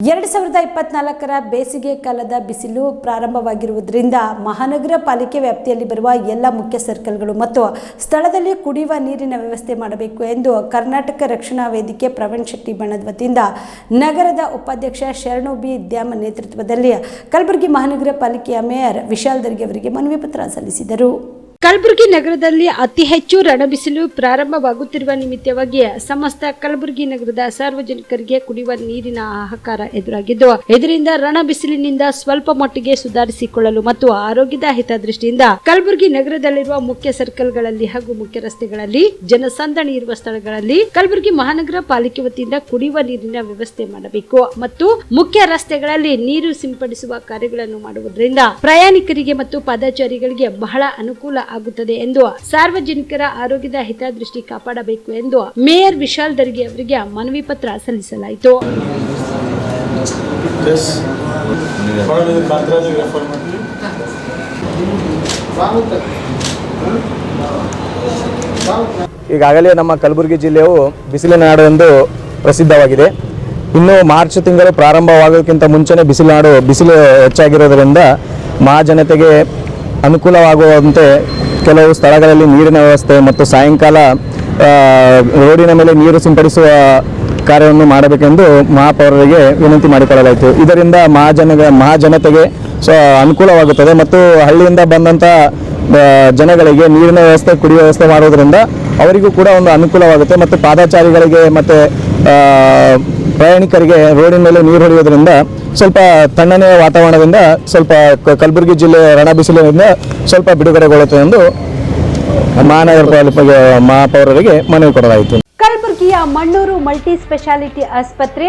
ಎರಡು ಸಾವಿರದ ಇಪ್ಪತ್ನಾಲ್ಕರ ಬೇಸಿಗೆ ಕಾಲದ ಬಿಸಿಲು ಪ್ರಾರಂಭವಾಗಿರುವುದರಿಂದ ಮಹಾನಗರ ಪಾಲಿಕೆ ವ್ಯಾಪ್ತಿಯಲ್ಲಿ ಬರುವ ಎಲ್ಲ ಮುಖ್ಯ ಸರ್ಕಲ್ಗಳು ಮತ್ತು ಸ್ಥಳದಲ್ಲಿ ಕುಡಿಯುವ ನೀರಿನ ವ್ಯವಸ್ಥೆ ಮಾಡಬೇಕು ಎಂದು ಕರ್ನಾಟಕ ರಕ್ಷಣಾ ವೇದಿಕೆ ಪ್ರವೀಣ್ ಶೆಟ್ಟಿ ಬಣದ ವತಿಯಿಂದ ನಗರದ ಉಪಾಧ್ಯಕ್ಷ ಶರಣು ಬಿ ದ್ಯಾಮ ನೇತೃತ್ವದಲ್ಲಿ ಕಲಬುರಗಿ ಮಹಾನಗರ ಪಾಲಿಕೆಯ ಮೇಯರ್ ವಿಶಾಲ್ ದರ್ಗೆ ಅವರಿಗೆ ಮನವಿ ಪತ್ರ ಸಲ್ಲಿಸಿದರು. ಕಲಬುರಗಿ ನಗರದಲ್ಲಿ ಅತಿ ಹೆಚ್ಚು ರಣಬಿಸಿಲು ಪ್ರಾರಂಭವಾಗುತ್ತಿರುವ ನಿಮಿತ್ತವಾಗಿ ಸಮಸ್ತ ಕಲಬುರಗಿ ನಗರದ ಸಾರ್ವಜನಿಕರಿಗೆ ಕುಡಿಯುವ ನೀರಿನ ಹಾಹಾಕಾರ ಎದುರಾಗಿದ್ದು, ಇದರಿಂದ ರಣಬಿಸಿಲಿನಿಂದ ಸ್ವಲ್ಪ ಮಟ್ಟಿಗೆ ಸುಧಾರಿಸಿಕೊಳ್ಳಲು ಮತ್ತು ಆರೋಗ್ಯದ ಹಿತದೃಷ್ಟಿಯಿಂದ ಕಲಬುರಗಿ ನಗರದಲ್ಲಿರುವ ಮುಖ್ಯ ಸರ್ಕಲ್ಗಳಲ್ಲಿ ಹಾಗೂ ಮುಖ್ಯ ರಸ್ತೆಗಳಲ್ಲಿ, ಜನಸಂದಣಿ ಇರುವ ಸ್ಥಳಗಳಲ್ಲಿ ಕಲಬುರಗಿ ಮಹಾನಗರ ಪಾಲಿಕೆ ವತಿಯಿಂದ ಕುಡಿಯುವ ನೀರಿನ ವ್ಯವಸ್ಥೆ ಮಾಡಬೇಕು ಮತ್ತು ಮುಖ್ಯ ರಸ್ತೆಗಳಲ್ಲಿ ನೀರು ಸಿಂಪಡಿಸುವ ಕಾರ್ಯಗಳನ್ನು ಮಾಡುವುದರಿಂದ ಪ್ರಯಾಣಿಕರಿಗೆ ಮತ್ತು ಪಾದಚಾರಿಗಳಿಗೆ ಬಹಳ ಅನುಕೂಲ ಆಗುತ್ತದೆ ಎಂದು ಸಾರ್ವಜನಿಕರ ಆರೋಗ್ಯದ ಹಿತದೃಷ್ಟಿ ಕಾಪಾಡಬೇಕು ಎಂದು ಮೇಯರ್ ವಿಶಾಲ್ ದರ್ಗೆ ಅವರಿಗೆ ಮನವಿ ಪತ್ರ ಸಲ್ಲಿಸಲಾಯಿತು. ಈಗಾಗಲೇ ನಮ್ಮ ಕಲಬುರಗಿ ಜಿಲ್ಲೆಯು ಬಿಸಿಲಿನ ನಾಡು ಎಂದು ಪ್ರಸಿದ್ಧವಾಗಿದೆ. ಇನ್ನು ಮಾರ್ಚ್ ತಿಂಗಳು ಪ್ರಾರಂಭವಾಗೋಕ್ಕಿಂತ ಮುಂಚೆನೇ ಬಿಸಿಲು ನಾಡು ಬಿಸಿಲು ಹೆಚ್ಚಾಗಿರೋದರಿಂದ ಮಹಾಜನತೆಗೆ ಅನುಕೂಲವಾಗುವಂತೆ ಕೆಲವು ಸ್ಥಳಗಳಲ್ಲಿ ನೀರಿನ ವ್ಯವಸ್ಥೆ ಮತ್ತು ಸಾಯಂಕಾಲ ರೋಡಿನ ಮೇಲೆ ನೀರು ಸಿಂಪಡಿಸುವ ಕಾರ್ಯವನ್ನು ಮಾಡಬೇಕೆಂದು ಮಹಾಪೌರರಿಗೆ ವಿನಂತಿ ಮಾಡಿಕೊಳ್ಳಲಾಯಿತು. ಇದರಿಂದ ಮಹಾಜನ ಮಹಾಜನತೆಗೆ ಸೊ ಅನುಕೂಲವಾಗುತ್ತದೆ ಮತ್ತು ಹಳ್ಳಿಯಿಂದ ಬಂದಂಥ ಜನಗಳಿಗೆ ನೀರಿನ ವ್ಯವಸ್ಥೆ ಕುಡಿಯುವ ವ್ಯವಸ್ಥೆ ಮಾಡೋದ್ರಿಂದ ಅವರಿಗೂ ಕೂಡ ಒಂದು ಅನುಕೂಲವಾಗುತ್ತೆ ಮತ್ತು ಪಾದಚಾರಿಗಳಿಗೆ ಮತ್ತು ಪ್ರಯಾಣಿಕರಿಗೆ ರೋಡಿನ ಮೇಲೆ ನೀರು ಹೊಡೆಯೋದ್ರಿಂದ ಸ್ವಲ್ಪ ತಣ್ಣನೆಯ ವಾತಾವರಣದಿಂದ ಸ್ವಲ್ಪ ಕಲಬುರಗಿ ಜಿಲ್ಲೆ ರಣ ಬಿಸಿಲಿನಿಂದ ಸ್ವಲ್ಪ ಬಿಡುಗಡೆಗೊಳ್ಳುತ್ತೆ ಎಂದು ಮಹಾನಗರ ಪಾಲಿಕೆ ಮಹಾಪೌರರಿಗೆ ಮನವಿ ಕೊಡಲಾಯಿತು. ಕಲಬುರಗಿಯ ಮಣ್ಣೂರು ಮಲ್ಟಿ ಸ್ಪೆಷಾಲಿಟಿ ಆಸ್ಪತ್ರೆ